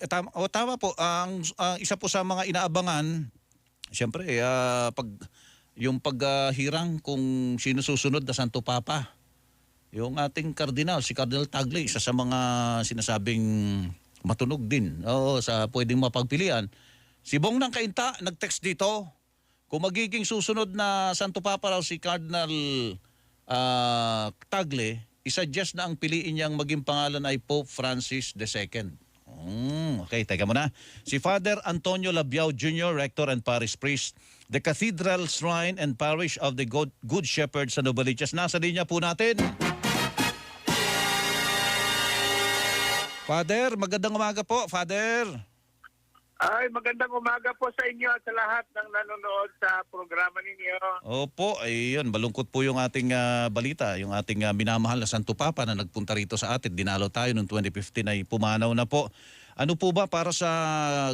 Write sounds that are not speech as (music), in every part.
Eh, Tama, o, tama po. Ang ang isa po sa mga inaabangan, siyempre, ah, pag, yung paghirang kung sino susunod na Santo Papa. Yung ating kardinal, si Cardinal Tagle, isa sa mga sinasabing matunog din oo, sa pwedeng mapagpilian. Si Bong ng Kainta, nag-text dito, kung magiging susunod na Santo Papa raw si Cardinal ah, Tagle, isuggest na ang piliin niyang maging pangalan ay Pope Francis II. Mm, okay, teka muna. Si Father Antonio Labiao Jr., Rector and Parish Priest, the Cathedral Shrine and Parish of the Good, Good Shepherd sa Novaliches. Nasa linya po natin. Father, magandang umaga po, Father. Ay, magandang umaga po sa inyo at sa lahat ng nanonood sa programa ninyo. Opo, ayun, balungkot po yung ating ah, balita, yung ating ah, minamahal na Santo Papa na nagpunta rito sa atin. Dinalo tayo noong 2015 ay pumanaw na po. Ano po ba para sa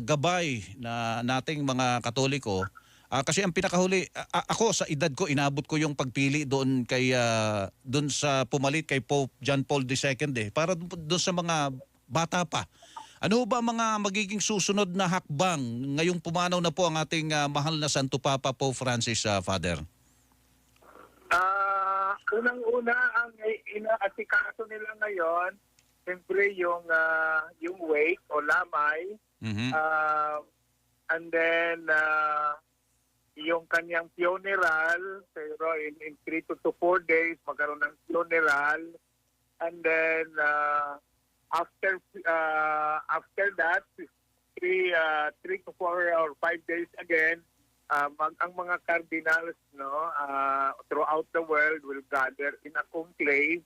gabay na nating mga Katoliko? Ah, kasi ang pinakahuli, a- ako sa edad ko, inabot ko yung pagpili doon kay ah, doon sa pumalit kay Pope John Paul II eh. Para doon sa mga bata pa. Ano ba mga magiging susunod na hakbang ngayong pumanaw na po ang ating ah, mahal na Santo Papa Pope Francis ah, Father? Ah, unang-una ang inaasikaso nila ngayon, siyempre yung ah, yung wake o lamay, Mhm. Ah, and then ah, yung kanyang funeral, pero in, in three to, to four days, magkaroon ng funeral, and then ah, after ah, after that, three ah, three to four or five days again, ah, mag, ang mga cardinals no ah, throughout the world will gather in a conclave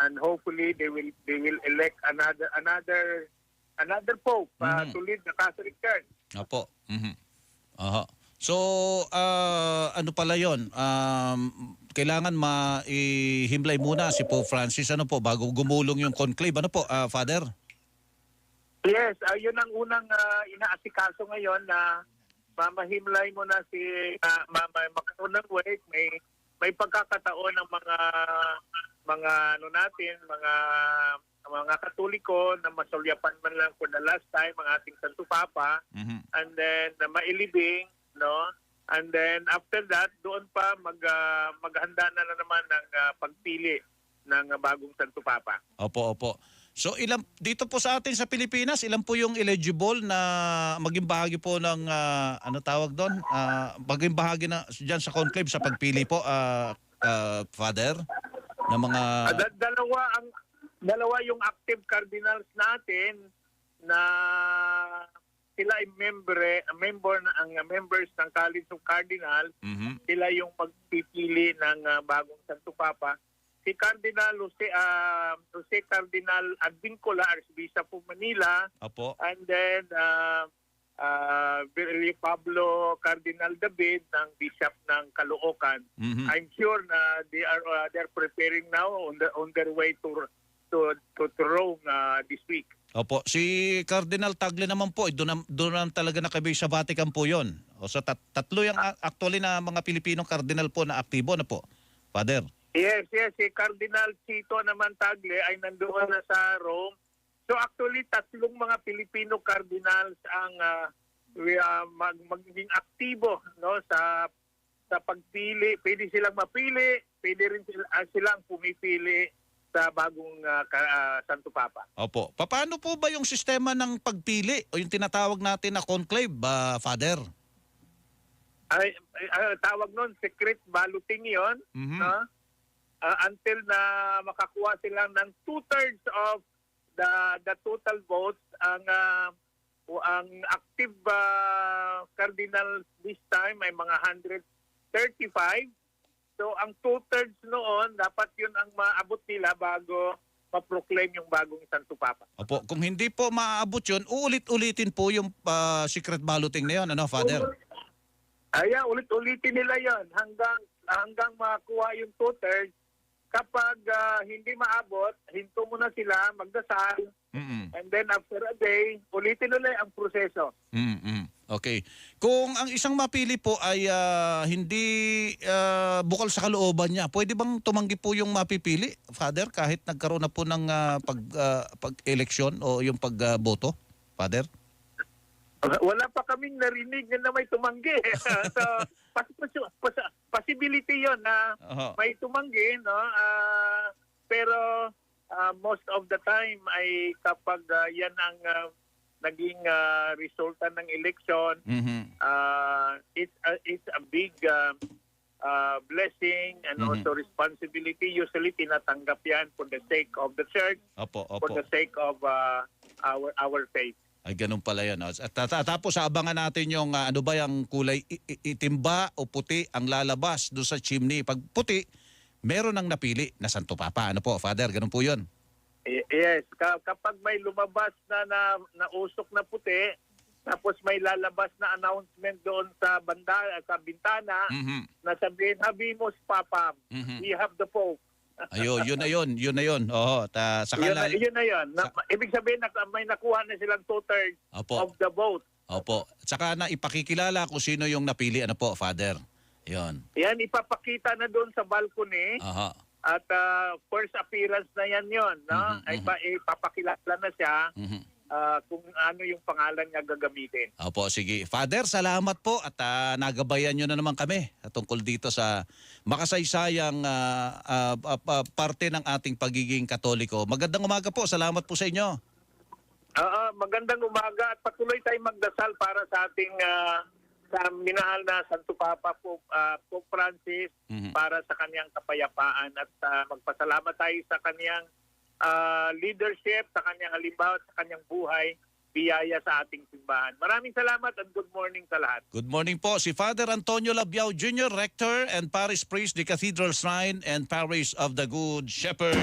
and hopefully they will they will elect another another another pope ah, Mhm. to lead the Catholic Church. Opo. Mhm. Aha. So, ah, ano pala yon? Um, kailangan maihimlay muna si Pope Francis ano po bago gumulong yung conclave. Ano po, ah, Father? Yes, ah, yun ang unang ah, inaasikaso ngayon na mamahimlay mo na si uh, mama magkaroon ng wake may may pagkakataon ng mga mga ano natin mga mga katoliko na masulyapan man lang for the last time ang ating Santo Papa Mhm. and then na mailibing no and then after that doon pa mag ah, maghanda na, na naman ng ah, pagpili ng ah, bagong Santo Papa Opo, opo. So ilan dito po sa atin sa Pilipinas, ilan po yung eligible na maging bahagi po ng ah, ano tawag doon? Ah, maging bahagi na diyan sa conclave sa pagpili po ah, ah, Father ng mga da- dalawa ang dalawa yung active cardinals natin na sila ay membre, member na ang members ng College of Cardinals, Mhm. sila yung pagpipili ng ah, bagong Santo Papa. Si Cardinal Jose, ah, Jose Cardinal Advincula, Archbishop of Manila, Opo. and then uh, uh, Pablo Cardinal David ng Bishop ng Caloocan. Mhm. I'm sure na they are uh, they're preparing now on the on their way to to to, to Rome uh, this week. Opo, si Cardinal Tagle naman po, eh, doon na- doon na talaga nakabay sa Vatican po 'yon. O sa tat- tatlo yung a- actually na mga Pilipinong cardinal po na aktibo na po. Father. Yes, yes, si Cardinal Chito naman Tagle ay nandoon na sa Rome. So actually tatlong mga Filipino cardinals ang uh, we, uh, mag, magiging aktibo no sa sa pagpili. Pwede silang mapili, pwede rin sila, ah, silang pumipili sa bagong ah, ka- ah, Santo Papa. Opo. Paano po ba yung sistema ng pagpili o yung tinatawag natin na conclave, ba, Father? Ay, ay, ay, tawag nun, secret balloting yon Mhm. no? Ah, until na makakuha sila ng two-thirds of the the total votes ang ah, o ang active ah, cardinal this time ay mga 135 so ang two-thirds noon dapat yun ang maabot nila bago ma-proclaim yung bagong Santo Papa Opo, kung hindi po maaabot yun, uulit-ulitin po yung ah, secret balloting na yun, ano, Father? Aya, ulit-ulitin nila yon hanggang hanggang makuha yung two-thirds. Kapag ah, hindi maabot, hinto muna sila, magdasal, mm and then after a day, ulitin ulit ang proseso. mm Okay. Kung ang isang mapili po ay ah, hindi ah, bukal sa kalooban niya, pwede bang tumanggi po yung mapipili, Father, kahit nagkaroon na po ng ah, pag, ah, pag-eleksyon o yung pagboto? Father? Wala pa kaming narinig na may tumanggi. (laughs) so, pas, pas, pas- possibility yon na Oho. may tumanggi, no? Ah, pero ah, most of the time ay kapag ah, yan ang ah, naging ah, resulta ng election, Mhm. uh, it's a, it's a big uh, uh, blessing and Mhm. also responsibility. Usually tinatanggap yan for the sake of the church, Opo, for opo. the sake of uh, our our faith. Ay, ganun pala yan. no? At ta- tapos abangan natin yung ah, ano ba yung kulay itim ba o puti ang lalabas doon sa chimney. Pag puti, meron ang napili na Santo Papa. Ano po, Father? Ganun po yun. Y- Yes, Ka- kapag may lumabas na, na na usok na puti, tapos may lalabas na announcement doon sa banda sa bintana Mhm. na sabihin, Habimos Papa, Mhm. we have the Pope. (laughs) Ayun, yun na yun. Yun na yun. Oo, ta, sa Yun na, yun na yun. Na, ibig sabihin, na, may nakuha na silang two-thirds Opo. of the vote. Opo. Saka na ipakikilala kung sino yung napili. Ano po, Father? Yun. Yan, ipapakita na doon sa balcony Aha. At ah, first appearance na yan yon, no? Mhm, Ay pa, ipapakilala na siya Mhm. ah, kung ano yung pangalan niya gagamitin. Opo, sige. Father, salamat po at ah, nagabayan nyo na naman kami tungkol dito sa makasaysayang ah, ah, ah, parte ng ating pagiging katoliko. Magandang umaga po. Salamat po sa inyo. Oo, magandang umaga at patuloy tayong magdasal para sa ating ah, sa minahal na Santo Papa Pope, ah, Pope Francis Mhm. para sa kanyang kapayapaan at ah, magpasalamat tayo sa kanyang ah, leadership, sa kanyang halimbawa, sa kanyang buhay, biyaya sa ating simbahan. Maraming salamat at good morning sa lahat. Good morning po. Si Father Antonio Labiao Jr., Rector and Parish Priest, the Cathedral Shrine and Parish of the Good Shepherd.